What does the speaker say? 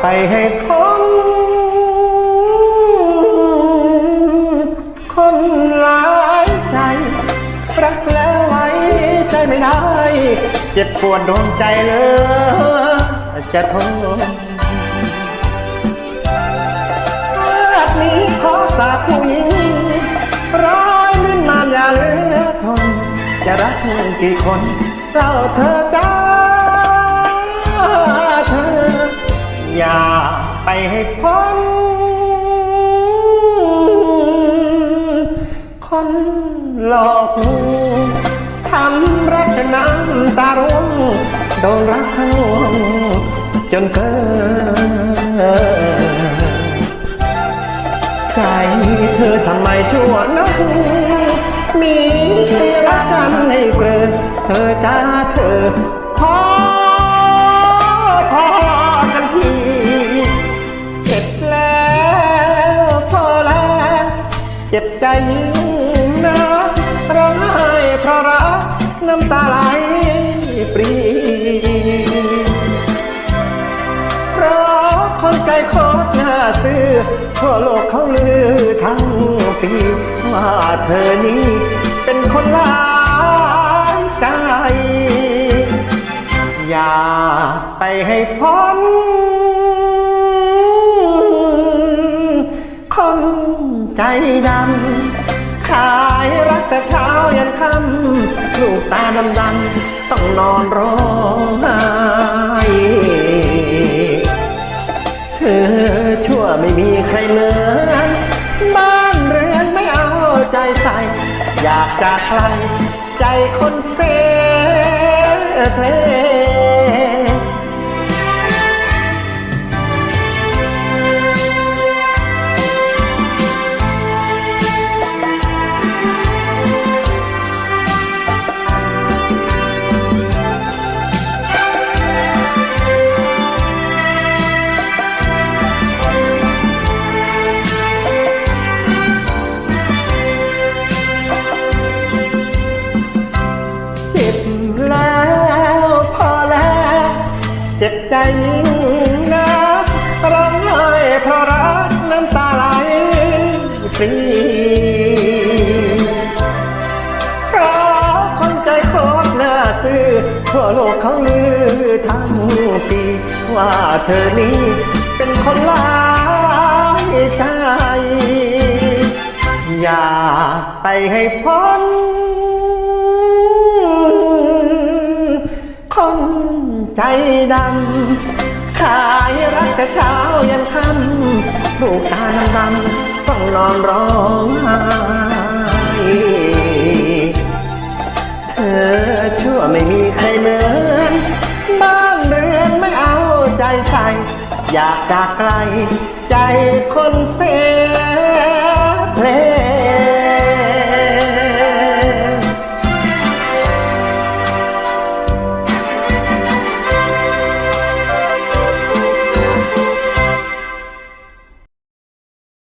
ไปให้พ้นคนหลายใจรักแล้วไว้ใจไม่ได้ เจ็บปวดดวงใจเลยจะทนชาตินี้ขอสาผู้หญิงร้ายลิ้นมานอย่าเลือทน จะรักกี่คนเราเธอจ้า ไปให้พ้นคนหลอกลวงทำรักน้ำตาร่วงโดนรักทะลวงจนเกินใจเธอทำไมชั่วนักมีรักกันให้เกลือเธอจ้าเธอ เจ็บใจยิ่งนะร้องไห้เพราะรักน้ำตาไหลปรีเพราะคนใจโคตรน่าซื้อทั่วโลกเขาลือทั้งปีว่าเธอนี้เป็นคนลายใจ อย่าไปให้พ้น ใจดำ ขายรักแต่เช้ายันค่ำลูกตาดำดำต้องนอนร้องไห้เธอชั่วไม่มีใครเหมือนบ้านเรือนไม่เอาใจใส่ อยากจากใคร ใจคนเสียเพล ยิ่งนะร้องไห้เพราะรักน้ำตาไหลฟรีเพราะคนใจโคตรน่าซื่อทั่วโลกเขาลือทั้งปีว่าเธอนี้เป็นคนหลายใจ อย่าไปให้พ้นคน ใจดำ ขายรักแต่เช้ายันค่ำลูกตาดำดำๆต้องนอนร้องไห้เธอชั่วไม่มีใครเหมือนบ้านเรือนไม่เอาใจใส่ อยากจากไกลใจคนเสีย